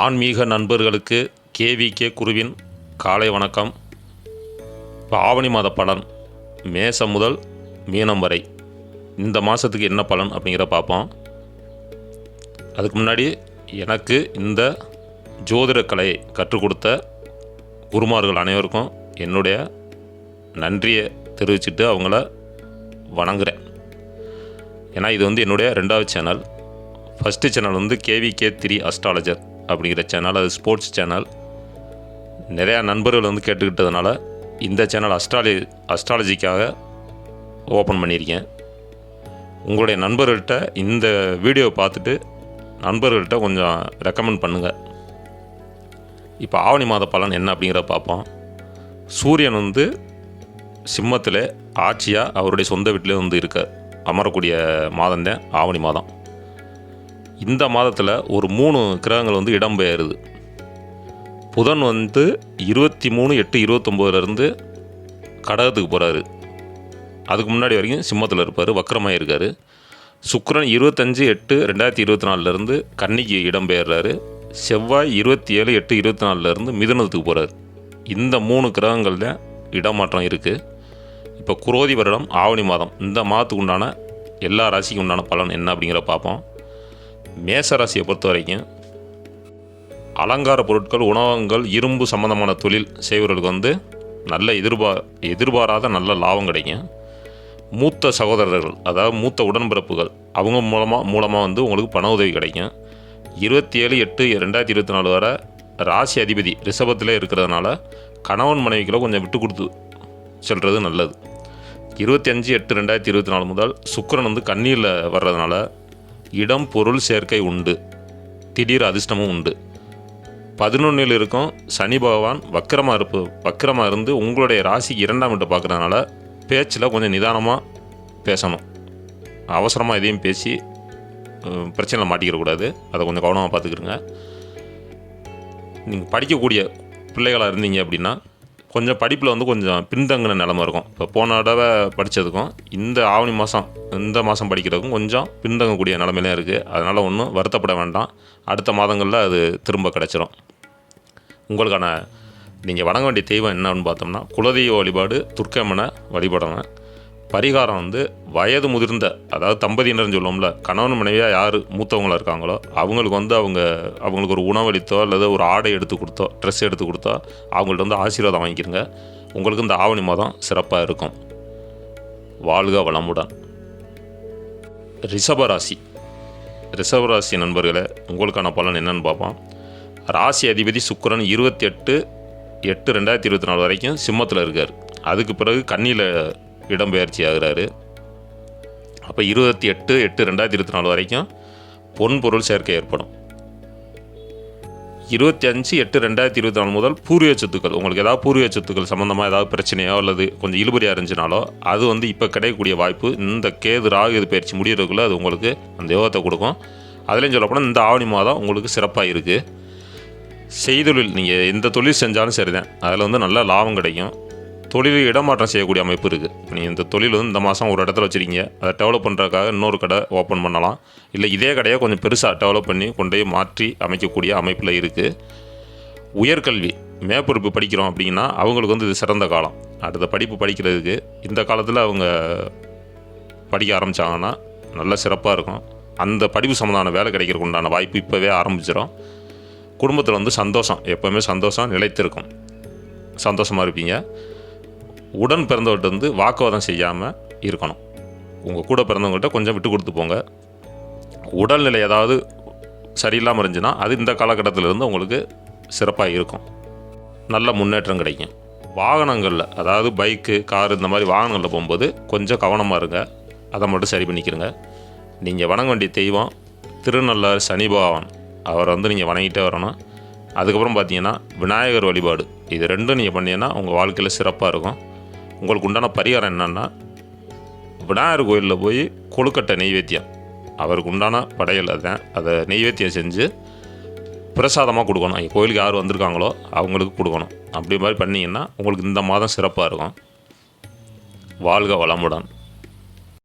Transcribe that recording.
ஆன்மீக நண்பர்களுக்கு கேவிகே குருவின் காலை வணக்கம். இப்போ ஆவணி மாத பலன் மேசம் முதல் மீனம் வரை. இந்த மாதத்துக்கு என்ன பலன் அப்படிங்கிற பார்ப்போம். அதுக்கு முன்னாடி எனக்கு இந்த ஜோதிட கலையை கற்றுக் கொடுத்த குருமார்கள் அனைவருக்கும் என்னுடைய நன்றியை தெரிவிச்சுட்டு அவங்கள வணங்குறேன். ஏன்னா இது வந்து என்னுடைய ரெண்டாவது சேனல் ஃபஸ்ட்டு சேனல் வந்து கேவிகே த்ரீ அஸ்ட்ராலஜர் அப்படிங்கிற சேனல் அது ஸ்போர்ட்ஸ் சேனல் நிறையா நண்பர்கள் வந்து கேட்டுக்கிட்டதுனால இந்த சேனல் அஸ்ட்ராலஜி அஸ்ட்ராலஜிக்காக ஓப்பன் பண்ணியிருக்கேன். உங்களுடைய நண்பர்கள்ட்ட இந்த வீடியோவை பார்த்துட்டு நண்பர்கள்ட்ட கொஞ்சம் ரெக்கமெண்ட் பண்ணுங்கள் இப்போ ஆவணி மாத பலன் என்ன அப்படிங்கிறத பார்ப்போம். சூரியன் வந்து சிம்மத்தில் ஆட்சியாக அவருடைய சொந்த வீட்டிலே வந்து இருக்க அமரக்கூடிய மாதம் தான் ஆவணி மாதம். இந்த மாதத்தில் ஒரு மூணு கிரகங்கள் வந்து இடம்பெயருது புதன் வந்து இருபத்தி மூணு எட்டு இருபத்தொம்போதுலேருந்து கடகத்துக்கு போகிறாரு அதுக்கு முன்னாடி வரைக்கும் சிம்மத்தில் இருப்பார் வக்கரமாக இருக்கார். சுக்கரன் இருபத்தஞ்சு எட்டு ரெண்டாயிரத்தி இருபத்தி நாலுலேருந்து கன்னிக்கு இடம்பெயர்றாரு செவ்வாய் இருபத்தி ஏழு எட்டு இருபத்தி நாலுலேருந்து மிதுனத்துக்கு போகிறார் இந்த மூணு கிரகங்களில் இடமாற்றம் இருக்குது இப்போ குரோதி வருடம் ஆவணி மாதம். இந்த மாதத்துக்கு உண்டான எல்லா ராசிக்கும் உண்டான பலன் என்ன அப்படிங்கிற பார்ப்போம். மேச ராசியை பொறுத்த வரைக்கும் அலங்கார பொருட்கள் உணவகங்கள் இரும்பு சம்மந்தமான தொழில் செய்வர்களுக்கு வந்து நல்ல எதிர்பார் எதிர்பாராத நல்ல லாபம் கிடைக்கும். மூத்த சகோதரர்கள் அதாவது மூத்த உடன்பிறப்புகள் அவங்க மூலமாக மூலமாக வந்து உங்களுக்கு பண உதவி கிடைக்கும். இருபத்தி ஏழு எட்டு ரெண்டாயிரத்தி இருபத்தி நாலு வரை ராசி அதிபதி ரிஷபத்தில் இருக்கிறதுனால கணவன் மனைவிகளை கொஞ்சம் விட்டு கொடுத்து செல்வது நல்லது. இருபத்தி அஞ்சு எட்டு ரெண்டாயிரத்தி இருபத்தி நாலு முதல் சுக்கிரன் வந்து கண்ணீரில் வர்றதுனால இடம் பொருள் சேர்க்கை உண்டு. திடீர் அதிர்ஷ்டமும் உண்டு. பதினொன்றில் இருக்கும் சனி பகவான் வக்கரமாக இருப்பு வக்கரமாக இருந்து உங்களுடைய ராசிக்கு இரண்டாம் வீட்டை பார்க்குறதுனால பேச்சில் கொஞ்சம் நிதானமாக பேசணும். அவசரமாக எதையும் பேசி பிரச்சனையில் மாட்டிக்கிறக்கூடாது அதை கொஞ்சம் கவனமாக பார்த்துக்கிருங்க. நீங்கள் படிக்கக்கூடிய பிள்ளைகளாக இருந்தீங்க அப்படின்னா கொஞ்சம் படிப்பில் வந்து கொஞ்சம் பின்தங்கின நிலமை இருக்கும். இப்போ போன தடவை படித்ததுக்கும் இந்த ஆவணி மாதம் இந்த மாதம் படிக்கிறதுக்கும் கொஞ்சம் பின்தங்கக்கூடிய நிலமையில இருக்குது அதனால் ஒன்றும் வருத்தப்பட வேண்டாம். அடுத்த மாதங்களில் அது திரும்ப கிடச்சிரும். உங்களுக்கான நீங்கள் வணங்க வேண்டிய தெய்வம் என்னன்னு பார்த்தோம்னா குலதெய்வ வழிபாடு துர்க்கம்மனை வழிபடணும். பரிகாரம் வந்து வயது முதிர்ந்த அதாவது தம்பதியினர்னு சொல்லுவோம்ல கணவன் மனைவியாக யார் மூத்தவங்களாக இருக்காங்களோ அவங்களுக்கு வந்து அவங்க அவங்களுக்கு ஒரு உணவளித்தோ அல்லது ஒரு ஆடை எடுத்து கொடுத்தோ ட்ரெஸ் எடுத்து கொடுத்தோ அவங்கள்ட்ட வந்து ஆசீர்வாதம் வாங்கிக்கிறங்க உங்களுக்கு இந்த ஆவணி மாதம் சிறப்பாக இருக்கும். வாழ்க வளமுடன். ரிஷபராசி ரிஷபராசி நண்பர்களே உங்களுக்கான பலன் என்னன்னு பார்ப்போம். ராசி அதிபதி சுக்கரன் இருபத்தி எட்டு எட்டு ரெண்டாயிரத்தி இருபத்தி நாலு வரைக்கும் சிம்மத்தில் இருக்கார். அதுக்கு பிறகு கண்ணியில் இடம்பெயர்ச்சி ஆகுறாரு அப்போ இருபத்தி எட்டு எட்டு ரெண்டாயிரத்தி இருபத்தி நாலு வரைக்கும் பொன் பொருள் சேர்க்கை ஏற்படும். இருபத்தி அஞ்சு எட்டு ரெண்டாயிரத்தி இருபத்தி நாலு முதல் பூர்வீக சொத்துக்கள் உங்களுக்கு ஏதாவது பூர்வீக சொத்துக்கள் சம்மந்தமாக ஏதாவது பிரச்சனையோ அல்லது கொஞ்சம் இழுபறியாக இருந்துச்சுனாலோ அது வந்து இப்போ கிடைக்கக்கூடிய வாய்ப்பு இந்த கேது ராகு இது பயிற்சி முடிகிறதுக்குள்ளே அது உங்களுக்கு அந்த யோகத்தை கொடுக்கும். அதுலேயும் சொல்லப்போனால் இந்த ஆவணி மாதம் உங்களுக்கு சிறப்பாக இருக்குது செய்தொழில் நீங்கள் எந்த தொழில் செஞ்சாலும் சரிதான். அதில் வந்து நல்ல லாபம் கிடைக்கும். தொழில் இடமாற்றம் செய்யக்கூடிய அமைப்பு இருக்குது நீங்கள் இந்த தொழில் வந்து இந்த மாதம் ஒரு இடத்துல வச்சுருக்கீங்க. அதை டெவலப் பண்ணுறதுக்காக இன்னொரு கடை ஓப்பன் பண்ணலாம். இல்லை இதே கடையை கொஞ்சம் பெருசாக டெவலப் பண்ணி கொண்டு போய் மாற்றி அமைக்கக்கூடிய அமைப்பில் இருக்குது உயர்கல்வி மேற்பொறுப்பு படிக்கிறோம் அப்படின்னா அவங்களுக்கு வந்து இது சிறந்த காலம். அடுத்த படிப்பு படிக்கிறதுக்கு இந்த காலத்தில் அவங்க படிக்க ஆரம்பித்தாங்கன்னா நல்ல சிறப்பாக இருக்கும். அந்த படிப்பு சம்மந்தமான வேலை கிடைக்கிறதுக்கு உண்டான வாய்ப்பு இப்போவே ஆரம்பிச்சிடும் குடும்பத்தில் வந்து சந்தோஷம் எப்போவுமே சந்தோஷம் நிலைத்திருக்கும். சந்தோஷமாக இருப்பீங்க. உடன் பிறந்தவர்கிட்ட வந்து வாக்குவாதம் செய்யாமல் இருக்கணும். உங்கள் கூட பிறந்தவங்கள்ட்ட கொஞ்சம் விட்டு கொடுத்து போங்க. உடல்நிலை ஏதாவது சரியில்லாமல் இருந்துச்சுன்னா அது இந்த காலகட்டத்தில் இருந்து உங்களுக்கு சிறப்பாக இருக்கும். நல்ல முன்னேற்றம் கிடைக்கும். வாகனங்களில் அதாவது பைக்கு காரு இந்த மாதிரி வாகனங்களில் போகும்போது கொஞ்சம் கவனமாக இருங்க. அதை மட்டும் சரி பண்ணிக்கிறங்க நீங்கள் வணங்க வேண்டிய தெய்வம் திருநள்ளார் சனி பகவான். அவரை வந்து நீங்கள் வணங்கிட்டே வரணும். அதுக்கப்புறம் பார்த்தீங்கன்னா விநாயகர் வழிபாடு. இது ரெண்டும் நீங்கள் பண்ணீங்கன்னா உங்கள் வாழ்க்கையில் சிறப்பாக இருக்கும். உங்களுக்கு உண்டான பரிகாரம் என்னென்னா விநாயகர் கோயிலில் போய் கொழுக்கட்டை நெய்வேத்தியம். அவருக்கு உண்டான படையல் அதுதான் அதை நெய்வேத்தியம் செஞ்சு பிரசாதமாக கொடுக்கணும். எங்கள் கோயிலுக்கு யார் வந்திருக்காங்களோ அவங்களுக்கு கொடுக்கணும். அப்படி மாதிரி பண்ணிங்கன்னா உங்களுக்கு இந்த மாதம் சிறப்பாக இருக்கும். வாழ்க வளமுடன்.